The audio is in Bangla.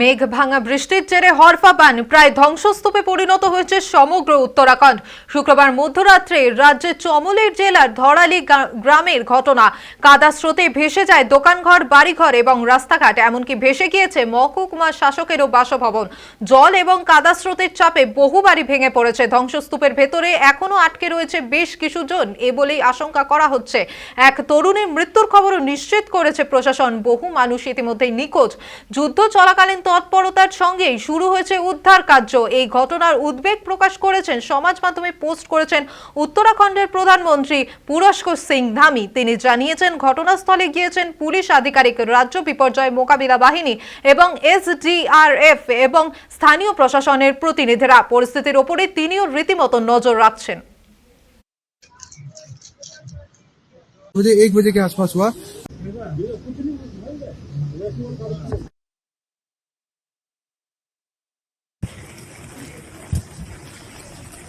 মেঘ ভাঙা বৃষ্টির জেরে হরফাবান প্রায় ধ্বংসস্তূপে পরিণত হয়েছে সমগ্র উত্তরাখণ্ড। শুক্রবার মধ্যরাত্রে রাজ্যের চমলের জেলার ধরালি গ্রামের ঘটনা। কাদা স্রোতে ভেসে যায় দোকানঘর, বাড়িঘর এবং রাস্তাঘাট, এমনকি ভেসে গিয়েছে মহকুমা শাসকেরও বাসভবন। জল এবং কাদা স্রোতের চাপে বহু বাড়ি ভেঙে পড়েছে ধ্বংসস্তূপের ভেতরে। এখনও আটকে রয়েছে বেশ কিছুজন, এ বলেই আশঙ্কা করা হচ্ছে। এক তরুণের মৃত্যুর খবরও নিশ্চিত করেছে প্রশাসন। বহু মানুষ ইতিমধ্যেই নিখোঁজ। যুদ্ধ চলাকালীন তৎপরতার সঙ্গেই শুরু হয়েছে উদ্ধার কার্য এই ঘটনার উদ্বেগ প্রকাশ করেছেন সমাজ মাধ্যমে পোস্ট করেছেন উত্তরাখণ্ডের প্রধানমন্ত্রী পুরস্কর সিং ধামি তিনি জানিয়েছেন ঘটনাস্থলে গিয়েছেন পুলিশ আধিকারিক রাজ্য বিপর্যয় মোকাবিলা বাহিনী এবং এসডিআরএফ এবং স্থানীয় প্রশাসনের প্রতিনিধিরা পরিস্থিতির ওপরে তিনিও রীতিমতো নজর রাখছেন मुझे एक बजे के आसपास हुआ